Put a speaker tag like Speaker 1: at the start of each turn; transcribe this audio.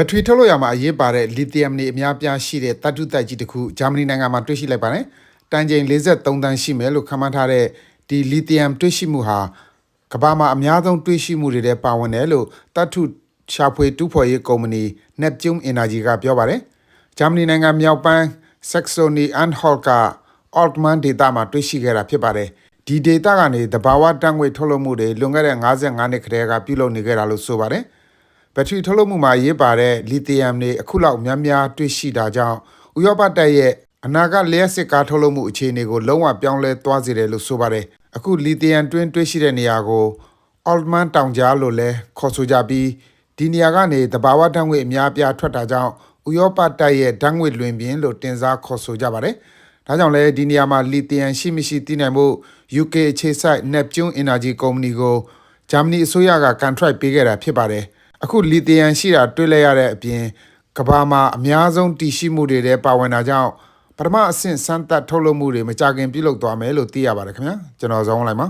Speaker 1: ဘက်ထရီထုတ်လို့ရမှာအရေးပါတဲ့လီသီယမ်တွေအများပြားရှိတဲ့တတ်တုတိုက်ကြီးတစ်ခုဂျာမနီနိုင်ငံမှာတွေ့ရှိလိုက်ပါတယ်။တန်ချိန်43တန်းရှိမယ်လို့ခန့်မှန်းထားတဲ့ဒီလီသီယမ်တွေ့ရှိမှုဟာကမ္ဘာမှာအများဆုံးတွေ့ရှိမှုတွေထဲပါဝင်တယ်လို့တတ်တုရှာဖွေတူးဖော်ရေးကုမ္ပဏီ Neptune Energy ကပြောပါတယ်။ဂျာမနီနိုင်ငံမြောက်ပိုင်း Saxony Anhalt က Altman ဒေတာမှာတွေ့ရှိခဲ့တာဖြစ်ပါတယ်။ဒီဒေတာကနေတဘာဝတန်ငွေထုတ်လုပ်မှုတွေလွန်ခဲ့တဲ့55နှစ်ခရဲကပြုလုပ်နေခဲ့တာလို့ဆိုပါတယ်။ ဘက်ထရီထုတ်လုပ်မှုမှာရေးပါတဲ့လီသီယမ်တွေအခုလောက်များများတွေ့ရှိတာကြောင့်ဥရောပတိုက်ရဲ့အနာဂတ်လျှက်စစ်ကားထုတ်လုပ်မှုအခြေအနေကိုလုံးဝပြောင်းလဲသွားစေတယ်လို့ဆိုပါတယ်။အခုလီသီယမ်တွင်းတွေ့ရှိတဲ့နေရာကို Altman တောင်ကြားလို့လည်းခေါ်ဆိုကြပြီးဒီနေရာကနေတဘာဝဓာတ်ငွေအများအပြားထွက်တာကြောင့်ဥရောပတိုက်ရဲ့ဓာတ်ငွေလွင်ပြင်လို့တင်စားခေါ်ဆိုကြပါတယ်။ဒါကြောင့်လည်းဒီနေရာမှာလီသီယမ်ရှိမရှိသိနိုင်ဖို့ UK အခြေစိုက် Neptune Energy ကုမ္ပဏီကိုဂျာမနီအစိုးရက contract ပေးခဲ့တာဖြစ်ပါတယ်။ အခုလီသီယမ်ရှိတာတွေ့လဲရတဲ့အပြင်ကမ္ဘာမှာအများဆုံးတည်ရှိမှုတွေထဲပါဝင်တာကြောင့်ပထမအဆင့်စမ်းသပ်ထုတ်လုပ်မှုတွေမကြခင်ပြုလုပ်သွားမယ်လို့သိရပါတယ်ခင်ဗျာကျွန်တော်ဇောင်းလိုက်ပါ